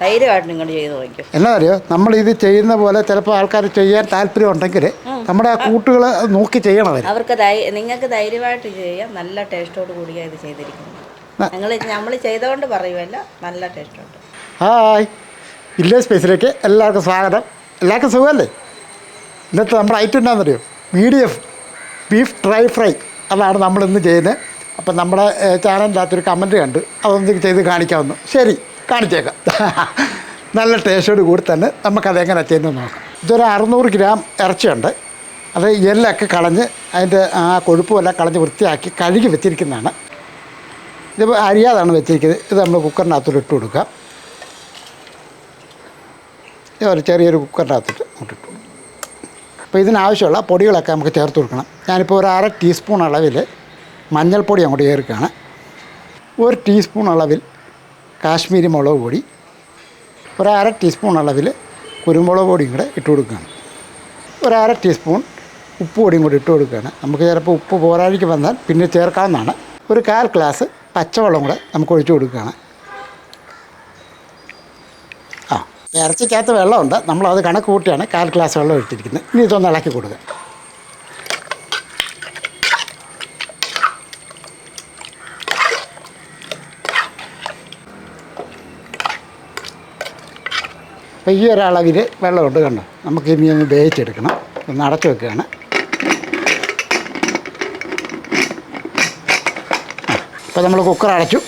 ധൈര്യമായിട്ട് നിങ്ങൾ ചെയ്ത് നോക്കും എന്നാ അറിയോ? നമ്മൾ ഇത് ചെയ്യുന്ന പോലെ ചിലപ്പോൾ ആൾക്കാർ ചെയ്യാൻ താല്പര്യം ഉണ്ടെങ്കിൽ നമ്മുടെ ആ കൂട്ടുകൾ നോക്കി ചെയ്യണം അവർ അവർക്ക് ധൈ- നിങ്ങൾക്ക് ധൈര്യമായിട്ട് ചെയ്യാം നല്ല ടേസ്റ്റോട് കൂടിയാണ് ഇത് ചെയ്തിരിക്കുന്നത്. നിങ്ങൾ നമ്മൾ ചെയ്തുകൊണ്ട് പറയുമല്ല നല്ല ടേസ്റ്റോട് ഹായ്. വില്ലേജ് സ്പേസിലേക്ക് എല്ലാവർക്കും സ്വാഗതം. എല്ലാവർക്കും സുഖമല്ലേ? ഇന്നത്തെ നമ്മുടെ ഐറ്റം എന്താണെന്നറിയോ? മീഡിയം ബീഫ് ഡ്രൈ ഫ്രൈ അതാണ് നമ്മൾ ഇന്ന് ചെയ്യുന്നത്. അപ്പം നമ്മുടെ ചാനലിന്റെ അകത്തൊരു കമന്റ് കണ്ട് അതൊന്ന് ചെയ്ത് കാണിക്കാവുന്നു. ശരി. കാണിച്ചേക്കാം. നല്ല ടേസ്റ്റോട് കൂടി തന്നെ നമുക്കതെങ്ങനെ ചെയ്യുന്നത് നോക്കാം. ഇതൊരു അറുന്നൂറ് ഗ്രാം ഇറച്ചിയുണ്ട്. അത് എല്ലൊക്കെ കളഞ്ഞ് അതിന്റെ ആ കൊഴുപ്പുമെല്ലാം കളഞ്ഞ് വൃത്തിയാക്കി കഴുകി വെച്ചിരിക്കുന്നതാണ്. ഇത് അരിയാതാണ് വെച്ചിരിക്കുന്നത്. ഇത് നമ്മൾ കുക്കറിനകത്തോട്ട് ഇട്ട് കൊടുക്കാം ഒരു ചെറിയൊരു കുക്കറിന്റെ അകത്തിട്ട് ഇട്ടിട്ടു അപ്പോൾ ഇതിനാവശ്യമുള്ള പൊടികളൊക്കെ നമുക്ക് ചേർത്ത് കൊടുക്കണം. ഞാനിപ്പോൾ ഒരു അര ടീസ്പൂൺ അളവിൽ മഞ്ഞൾപ്പൊടി അങ്ങോട്ട് ചേർക്കുകയാണ്. ഒരു ടീസ്പൂൺ അളവിൽ കാശ്മീരി മുളക് പൊടി ഒരു അര ടീസ്പൂൺ അളവിൽ കുരുമുളക് പൊടിയും കൂടെ ഇട്ട് കൊടുക്കുകയാണ്. ഒരു അര ടീസ്പൂൺ ഉപ്പ് പൊടിയും കൂടി ഇട്ട് കൊടുക്കുകയാണ്. നമുക്ക് ചിലപ്പോൾ ഉപ്പ് പോരാഴിക്ക് വന്നാൽ പിന്നെ ചേർക്കാവുന്നതാണ്. ഒരു കാൽ ഗ്ലാസ് പച്ചവെള്ളം കൂടെ നമുക്ക് ഒഴിച്ചു കൊടുക്കുകയാണ്. ആ ഇറച്ചിക്കകത്ത് വെള്ളമുണ്ട്. നമ്മളത് കണക്ക് കൂട്ടിയാണ് കാൽ ഗ്ലാസ് വെള്ളം ഇട്ടിരിക്കുന്നത്. ഇനി ഇതൊന്ന് ഇളക്കി കൊടുക്കുക. അപ്പോൾ ഈ ഒരളവിൽ വെള്ളമുണ്ട് കണ്ടോ? നമുക്ക് ഇനി ഒന്ന് വേവിച്ചെടുക്കണം ഒന്ന് അടച്ചു വെക്കുകയാണ്. അപ്പോൾ നമ്മൾ കുക്കർ അടച്ചു.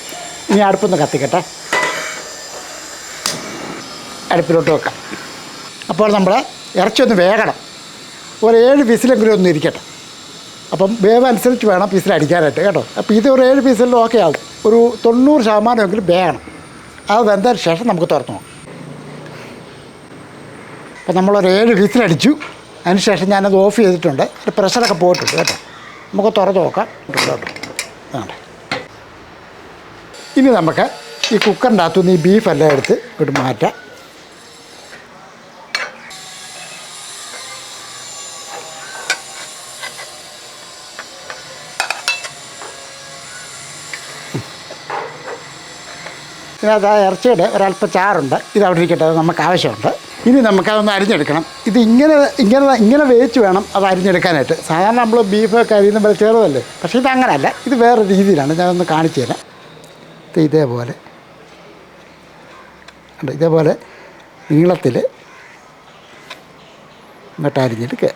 ഇനി അടുപ്പൊന്ന് കത്തിക്കട്ടെ. അടുപ്പിലോട്ട് വെക്കാം. അപ്പോൾ നമ്മൾ ഇറച്ചി ഒന്ന് വേകണം. ഒരു ഏഴ് പീസിലെങ്കിലും ഒന്ന് ഇരിക്കട്ടെ. അപ്പം വേവ് അനുസരിച്ച് വേണം പീസിൽ അടിക്കാനായിട്ട് കേട്ടോ? അപ്പോൾ ഇത് ഒരു ഏഴ് പീസിലും ഓക്കെ ആവും. ഒരു തൊണ്ണൂറ് ശതമാനമെങ്കിലും വേണം അത് വെന്തതിന് ശേഷം നമുക്ക് തുറന്നു നോക്കാം. അപ്പോൾ നമ്മളൊരു ഏഴ് വിസിലടിച്ചു. അതിനുശേഷം ഞാനത് ഓഫ് ചെയ്തിട്ടുണ്ട്. ഒരു പ്രഷറൊക്കെ പോയിട്ടുണ്ട് കേട്ടോ. നമുക്ക് തുറന്ന് നോക്കാം. വേണ്ട ഇനി നമുക്ക് ഈ കുക്കറിന്റെ അകത്തുനിന്ന് ഈ ബീഫെല്ലാം എടുത്ത് ഇങ്ങോട്ട് മാറ്റാം. ആ ഇറച്ചിയുടെ ഒരല്പം ചാറുണ്ട്. ഇത് അവിടെ ഇരിക്കട്ടെ അത് നമുക്ക് ആവശ്യമുണ്ട്. ഇനി നമുക്കതൊന്ന് അരിഞ്ഞെടുക്കണം. ഇത് ഇങ്ങനെ ഇങ്ങനെ ഇങ്ങനെ വേവിച്ച് വേണം അത് അരിഞ്ഞെടുക്കാനായിട്ട്. സാധാരണ നമ്മൾ ബീഫൊക്കെ അരിയുന്ന പോലെ ചെറുതല്ലേ? പക്ഷേ ഇത് അങ്ങനെയല്ല ഇത് വേറെ രീതിയിലാണ്. ഞാനൊന്ന് കാണിച്ചു തരാം. ഇത് ഇതേപോലെ. ഉണ്ട് ഇതേപോലെ നീളത്തിൽ ഇങ്ങോട്ട് അരിഞ്ഞെടുക്കുക.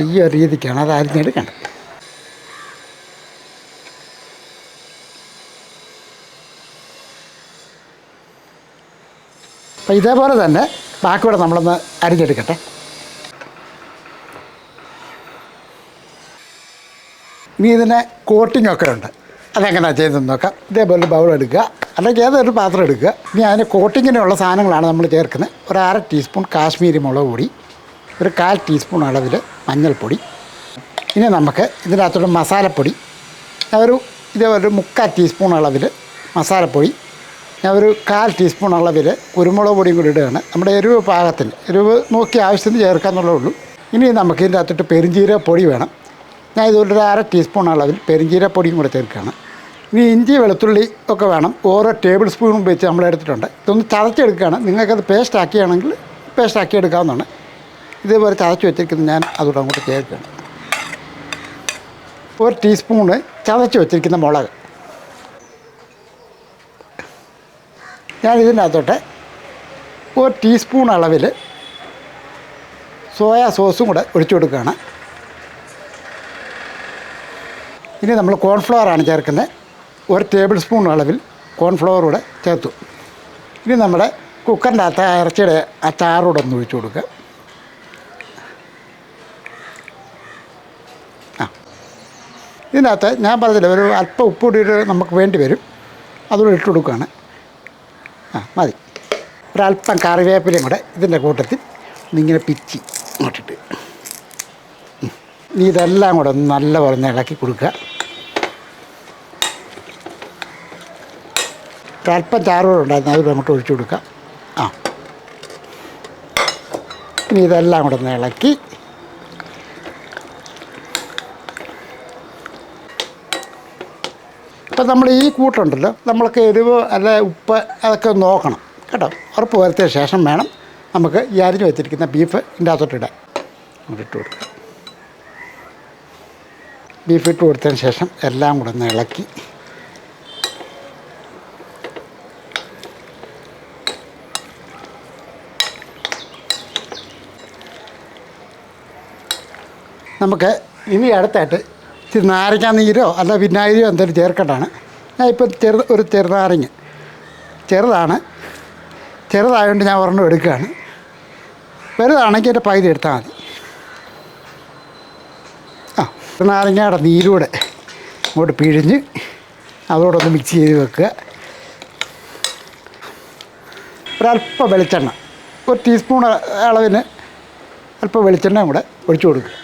ഈ ഒരു രീതിക്കാണ്. അത് അരിഞ്ഞെടുക്കണം. അപ്പം ഇതേപോലെ തന്നെ ബാക്കിയുടെ നമ്മളൊന്ന് അരിഞ്ഞെടുക്കട്ടെ. ഇനി ഇതിന് കോട്ടിംഗ് ഒക്കെ ഉണ്ട്. അതെങ്ങനെയാണ് ചെയ്തെന്ന് നോക്കാം. ഇതേപോലെ ബൗൾ എടുക്കുക. അല്ലെങ്കിൽ ഏതൊരു പാത്രം എടുക്കുക. ഇനി അതിന് കോട്ടിങ്ങിനുള്ള സാധനങ്ങളാണ് നമ്മൾ ചേർക്കുന്നത്. ഒരു അര ടീസ്പൂൺ കാശ്മീരി മുളക് പൊടി. ഒരു കാൽ ടീസ്പൂൺ അളവിൽ മഞ്ഞൾപ്പൊടി. ഇനി നമുക്ക് ഇതിനകത്തോട്ട് മസാലപ്പൊടി. ഞാൻ ഒരു ഇതേപോലെ ഒരു മുക്കാൽ ടീസ്പൂൺ അളവിൽ മസാലപ്പൊടി. ഞാൻ ഒരു കാൽ ടീസ്പൂൺ അളവിൽ കുരുമുളക് പൊടിയും കൂടി ഇടുകയാണ്. നമ്മുടെ എരിവ് പാകത്തിന് എരിവ് നോക്കി ആവശ്യത്തിന് ചേർക്കാന്നുള്ളേ ഉള്ളൂ. ഇനി നമുക്ക് ഇതിന്റെ അകത്തോട്ട് പെരിഞ്ചീരക പൊടി വേണം. ഞാൻ ഇതുപോലെ ഒരു അര ടീസ്പൂൺ അളവിൽ പെരിഞ്ചീരക പൊടിയും കൂടെ ചേർക്കുകയാണ്. ഇനി ഇഞ്ചി വെളുത്തുള്ളി ഒക്കെ വേണം. ഓരോ ടേബിൾ സ്പൂൺ വെച്ച് നമ്മൾ എടുത്തിട്ടുണ്ട് ഇതൊന്ന് ചതച്ചെടുക്കുകയാണ്. നിങ്ങൾക്കത് പേസ്റ്റ് ആക്കിയാണെങ്കിൽ പേസ്റ്റ് ആക്കി എടുക്കാവുന്നതാണ്. ഇതേപോലെ ചതച്ച് വെച്ചിരിക്കുന്നത് ഞാൻ അതുകൂടെ അങ്ങോട്ട് ചേർക്കുകയാണ്. ഒരു ടീസ്പൂണ് ചതച്ച് വെച്ചിരിക്കുന്ന മുളക്. ഞാൻ ഇതിനകത്തോട്ട് ഒരു ടീസ്പൂൺ അളവിൽ സോയാ സോസും കൂടെ ഒഴിച്ചു കൊടുക്കുകയാണ്. ഇനി നമ്മൾ കോൺഫ്ലവറാണ് ചേർക്കുന്നത്. ഒരു ടേബിൾ സ്പൂൺ അളവിൽ കോൺഫ്ലവർ കൂടെ ചേർത്തു. ഇനി നമ്മുടെ കുക്കറിന്റെ അകത്ത് ഇറച്ചിയുടെ ആ ചാറൂടെ ഒന്ന് ഒഴിച്ചു കൊടുക്കുക. ഇതിനകത്ത് ഞാൻ പറഞ്ഞില്ല ഒരു അല്പം ഉപ്പ് കൂടിയിട്ട് നമുക്ക് വേണ്ടി വരും. അതുകൂടെ ഇട്ട് കൊടുക്കുകയാണ്. ആ മതി. ഒരല്പം കറിവേപ്പിലയും കൂടെ ഇതിന്റെ കൂട്ടത്തിൽ ഇങ്ങനെ പിച്ചി ഇട്ടിട്ട്. നീ ഇതെല്ലാം കൂടെ ഒന്ന് നല്ല പറഞ്ഞ് ഇളക്കി കൊടുക്കുക. ഒരല്പം ചാറുകൂടെ ഉണ്ടായിരുന്നു അതുകൂടെ അങ്ങോട്ട് ഒഴിച്ചു കൊടുക്കുക. ആ. ഇനി ഇതെല്ലാം കൂടെ ഒന്ന് ഇളക്കി അപ്പം നമ്മൾ ഈ കൂട്ടുണ്ടല്ലോ നമ്മൾക്ക് എരിവ് അല്ല ഉപ്പ് അതൊക്കെ നോക്കണം. കേട്ടോ? ഉറപ്പ് വരുത്തിയ ശേഷം വേണം നമുക്ക് ഈ അരിഞ്ഞ് വെച്ചിരിക്കുന്ന ബീഫ് ഇതിന്റെ അകത്തോട്ട് ഇടാൻ. അങ്ങോട്ട് ഇട്ട് കൊടുക്കുക ബീഫ് ഇട്ട് കൊടുത്തതിന് ശേഷം എല്ലാം കൂടെ ഒന്ന് ഇളക്കി. നമുക്ക് ഇനി അടുത്തായിട്ട് ഇച്ചിരി നാരങ്ങ നീരോ അല്ല വിനാഗിരിയോ എന്തെങ്കിലും ചേർക്കേണ്ടതാണ്. ഞാൻ ഇപ്പം ചെറു ഒരു ചെറുനാരങ്ങ ചെറുതാണ്. ചെറുതായതുകൊണ്ട് ഞാൻ ഒരെണ്ണം എടുക്കുകയാണ്. വലുതാണെങ്കിൽ എന്റെ പൈതി എടുത്താൽ മതി. ആ നാരങ്ങയുടെ നീരൂടെ ഇങ്ങോട്ട് പിഴിഞ്ഞ് അതോടൊന്ന് മിക്സ് ചെയ്ത് വെക്കുക. ഒരല്പം വെളിച്ചെണ്ണ. ഒരു ടീസ്പൂൺ അളവിന് അല്പം വെളിച്ചെണ്ണ കൂടെ ഒഴിച്ചു കൊടുക്കുക.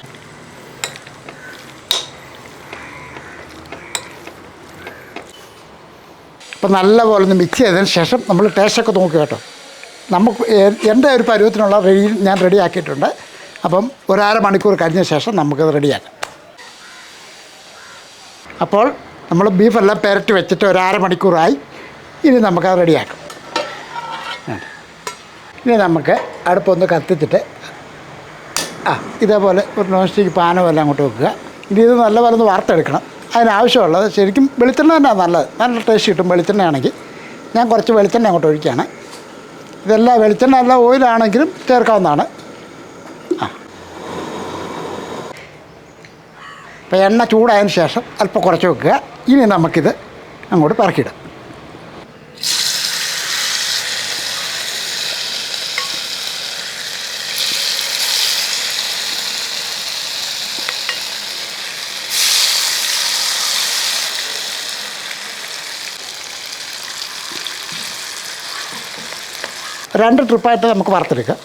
അപ്പം നല്ലപോലെ ഒന്ന് മിക്സ് ചെയ്തതിന് ശേഷം നമ്മൾ ടേസ്റ്റൊക്കെ നോക്കി കേട്ടോ. നമുക്ക് എന്റെ ഒരു പരുവത്തിനുള്ള റെഡി ഞാൻ റെഡിയാക്കിയിട്ടുണ്ട് അപ്പം ഒരര മണിക്കൂർ കഴിഞ്ഞ ശേഷം നമുക്കത് റെഡിയാക്കാം അപ്പോൾ നമ്മൾ ബീഫെല്ലാം പെരട്ടി വെച്ചിട്ട് ഒരര മണിക്കൂറായി. ഇനി നമുക്കത് റെഡിയാക്കാം. ഇനി നമുക്ക് അടുപ്പൊന്ന് കത്തിച്ചിട്ട് ആ ഇതേപോലെ ഒരു നോൺ സ്റ്റിക്ക് പാന എല്ലാം അങ്ങോട്ട് വെക്കുക. ഇനി ഇത് നല്ലപോലെ ഒന്ന് വറുത്തെടുക്കണം. അതിനാവശ്യമുള്ളത്. ശരിക്കും വെളിച്ചെണ്ണ തന്നെയാണ് നല്ലത്. നല്ല ടേസ്റ്റ് കിട്ടും വെളിച്ചെണ്ണ ആണെങ്കിൽ ഞാൻ കുറച്ച് വെളിച്ചെണ്ണ അങ്ങോട്ട് ഒഴിക്കുകയാണ് ഇതെല്ലാം വെളിച്ചെണ്ണ അല്ല ഓയിലാണെങ്കിലും ചേർക്കാവുന്നതാണ്. ആ. അപ്പോൾ എണ്ണ ചൂടായതിന് ശേഷം അല്പം കുറച്ച് വെക്കുക. ഇനി നമുക്കിത് അങ്ങോട്ട് പറക്കിയിടാം. രണ്ട് ട്രിപ്പായിട്ട് നമുക്ക് വറുത്തെടുക്കാം.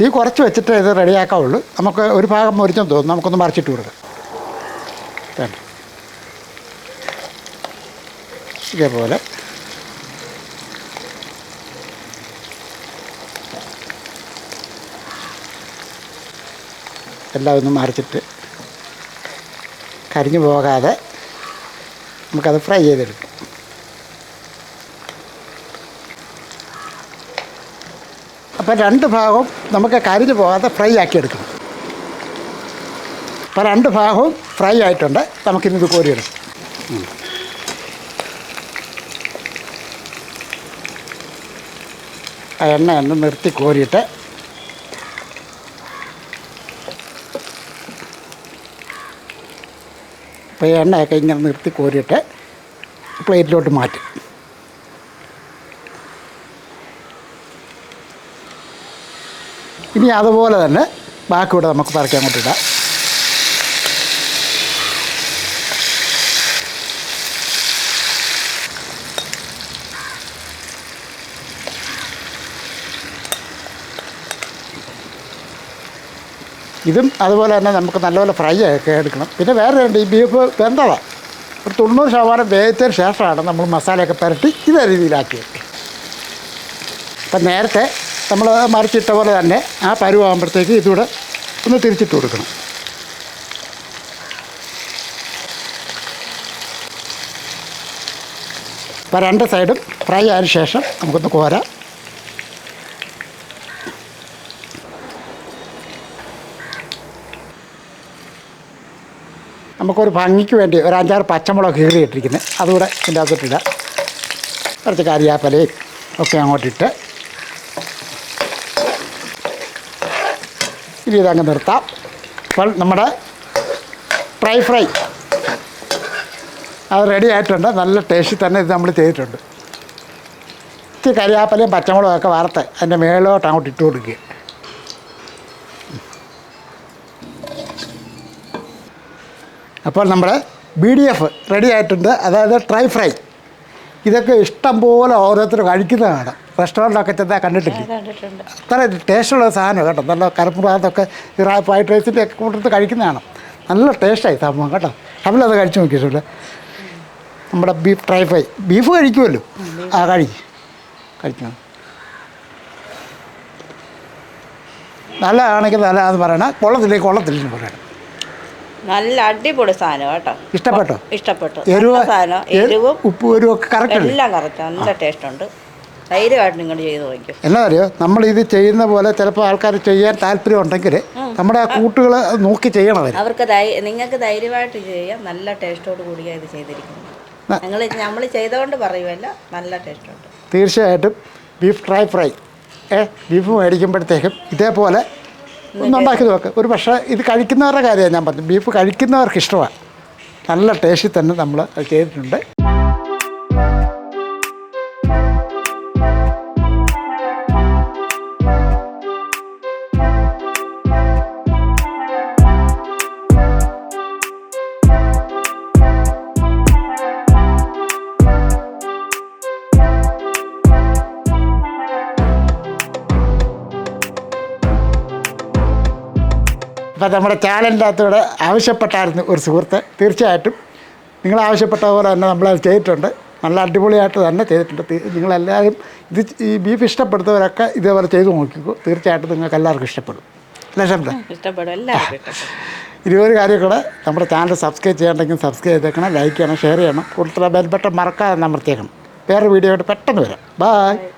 തീ കുറച്ച് വെച്ചിട്ട് ഇത് റെഡിയാക്കാവുള്ളൂ. നമുക്ക് ഒരു ഭാഗം മുരിച്ചെന്ന് തോന്നുന്നു. നമുക്കൊന്ന് മറിച്ചിട്ട് കൊടുക്കാം. ഇതേപോലെ എല്ലാം ഒന്ന് മറിച്ചിട്ട് കരിഞ്ഞു പോകാതെ നമുക്കത് ഫ്രൈ ചെയ്തെടുക്കാം. അപ്പോൾ രണ്ട് ഭാഗവും നമുക്ക് കരിഞ്ഞ് പോകാതെ ഫ്രൈ ആക്കി എടുക്കണം രണ്ട് ഭാഗവും ഫ്രൈ ആയിട്ടുണ്ട്. നമുക്കിന്നത് കോരിയെടുക്കാം. ആ എണ്ണ ഒന്ന് നിർത്തി കോരിയിട്ട് അപ്പോൾ എണ്ണയൊക്കെ ഇങ്ങനെ നിർത്തി കോരിയിട്ട് പ്ലേറ്റിലോട്ട് മാറ്റും. ഇനി അതുപോലെ തന്നെ ബാക്കി ഇവിടെ നമുക്ക് പറക്കാൻ അങ്ങോട്ട് ഇതും അതുപോലെ തന്നെ നമുക്ക് നല്ലപോലെ ഫ്രൈ ആക്കി എടുക്കണം. പിന്നെ വേറെ രണ്ട് ഈ ബീഫ് വെന്തതാണ് ഒരു തൊണ്ണൂറ് ശതമാനം വേവിച്ചതിന് ശേഷമാണ് നമ്മൾ മസാലയൊക്കെ പുരട്ടി ഇതേ രീതിയിലാക്കിയത് അപ്പം നേരത്തെ നമ്മൾ മറിച്ചിട്ട പോലെ തന്നെ ആ പരുവാകുമ്പോഴത്തേക്ക് ഇതുകൂടെ ഒന്ന് തിരിച്ചിട്ട് കൊടുക്കണം. അപ്പോൾ രണ്ട് സൈഡും ഫ്രൈ ആയതിനു ശേഷം നമുക്കൊന്ന് കോരാം. നമുക്കൊരു ഭംഗിക്ക് വേണ്ടി ഒരു അഞ്ചാറ് പച്ചമുളക് കീറി ഇട്ടിരിക്കുന്നത് അതുകൂടെ ഇതിന്റെ അകത്തിട്ടില്ല കുറച്ച് കരിയാപ്പലയും ഒക്കെ അങ്ങോട്ടിട്ട്. ഇനി ഇതങ്ങ് നിർത്താം. അപ്പോൾ നമ്മുടെ ഫ്രൈ ഫ്രൈ. അത് റെഡി ആയിട്ടുണ്ട്. നല്ല ടേസ്റ്റിൽ തന്നെ ഇത് നമ്മൾ ചെയ്തിട്ടുണ്ട്. ഇത്തിരി കരിയാപ്പലയും പച്ചമുളകൊക്കെ വറുത്ത് അതിന്റെ മേളോട്ട് അങ്ങോട്ട് ഇട്ട് കൊടുക്കുക. അപ്പോൾ നമ്മുടെ ബി ഡി എഫ് റെഡി ആയിട്ടുണ്ട്. അതായത് ട്രൈ ഫ്രൈ ഇതൊക്കെ ഇഷ്ടം പോലെ ഓരോരുത്തർ കഴിക്കുന്നതാണ്. റെസ്റ്റോറന്റൊക്കെ ചെന്നാൽ കണ്ടിട്ടില്ല? അത്ര ടേസ്റ്റുള്ള സാധനം കേട്ടോ. നല്ല കറുപ്പുറാത്തൊക്കെ ഈ ഫ്രൈഡ് റൈസിന്റെ ഒക്കെ കൂട്ടത്ത് കഴിക്കുന്നതാണ്. നല്ല ടേസ്റ്റായി സംഭവം കേട്ടോ. തമ്മിലത് കഴിച്ചു നോക്കിയിട്ടില്ല നമ്മുടെ ബീഫ് ട്രൈ ഫ്രൈ ബീഫ് കഴിക്കുമല്ലോ? ആ കഴിക്കും കഴിക്കണം. നല്ലതാണെങ്കിൽ നല്ലതാണെന്ന് പറയണം കൊള്ളത്തില്ലെങ്കിൽ കൊള്ളത്തില്ലെന്ന് പറയണം. നല്ല അടിപൊളി സാധനം കേട്ടോ. ഇഷ്ടപ്പെട്ടോ? ഇഷ്ടപ്പെട്ടു. എരിവ് സാധനം. എരിവും ഉപ്പും എരിവും കറക്റ്റ് എല്ലാം കറക്റ്റ്. നല്ല ടേസ്റ്റ് ഉണ്ട്. ധൈര്യമായിട്ട് നിങ്ങൾ ചെയ്ത് നോക്കും എന്നാ അറിയോ? നമ്മൾ ഇത് ചെയ്യുന്ന പോലെ ചിലപ്പോൾ ആൾക്കാർ ചെയ്യാൻ താല്പര്യം ഉണ്ടെങ്കിൽ നമ്മുടെ ആ കൂട്ടുകൾ നോക്കി ചെയ്യണം അവർ അവർക്ക് നിങ്ങൾക്ക് ധൈര്യമായിട്ട് ചെയ്യാം. നല്ല ടേസ്റ്റോട് കൂടിയാണ് ഇത് ചെയ്തിരിക്കുന്നത്. നിങ്ങൾ നമ്മൾ ചെയ്തുകൊണ്ട് പറയുമല്ല നല്ല ടേസ്റ്റ് ഉണ്ട്. തീർച്ചയായിട്ടും ബീഫ് ഡ്രൈ ഫ്രൈ. ഏ ബീഫ് മേടിക്കുമ്പോഴത്തേക്കും ഇതേപോലെ ഒന്ന് ഉണ്ടാക്കി നോക്ക്. ഒരു പക്ഷേ ഇത് കഴിക്കുന്നവരുടെ കാര്യമാണ് ഞാൻ പറഞ്ഞു ബീഫ് കഴിക്കുന്നവർക്ക് ഇഷ്ടമാണ്. നല്ല ടേസ്റ്റിൽ തന്നെ നമ്മൾ അത് ചെയ്തിട്ടുണ്ട്. അപ്പം നമ്മുടെ ചാനലിനകത്തൂടെ ആവശ്യപ്പെട്ടായിരുന്നു ഒരു സുഹൃത്ത്. തീർച്ചയായിട്ടും നിങ്ങൾ ആവശ്യപ്പെട്ട പോലെ തന്നെ നമ്മളത് ചെയ്തിട്ടുണ്ട്. നല്ല അടിപൊളിയായിട്ട് തന്നെ ചെയ്തിട്ടുണ്ട്. നിങ്ങളെല്ലാവരും ഇത് ഈ ബീഫ് ഇഷ്ടപ്പെടുന്നവരൊക്കെ ഇതേപോലെ ചെയ്തു നോക്കിക്കോ. തീർച്ചയായിട്ടും നിങ്ങൾക്ക് എല്ലാവർക്കും ഇഷ്ടപ്പെടും. അല്ലേ ശബ്ദ? ഇരുപത് കാര്യം കൂടെ നമ്മുടെ ചാനൽ സബ്സ്ക്രൈബ് ചെയ്യണമെങ്കിൽ സബ്സ്ക്രൈബ് ചെയ്തേക്കണം ലൈക്ക് ചെയ്യണം ഷെയർ ചെയ്യണം. കൂടുതൽ ബെൽബട്ടൺ നമ്മൾ അമർത്തിയേക്കണം വേറെ വീഡിയോ ആയിട്ട് പെട്ടെന്ന് വരാം. ബായ്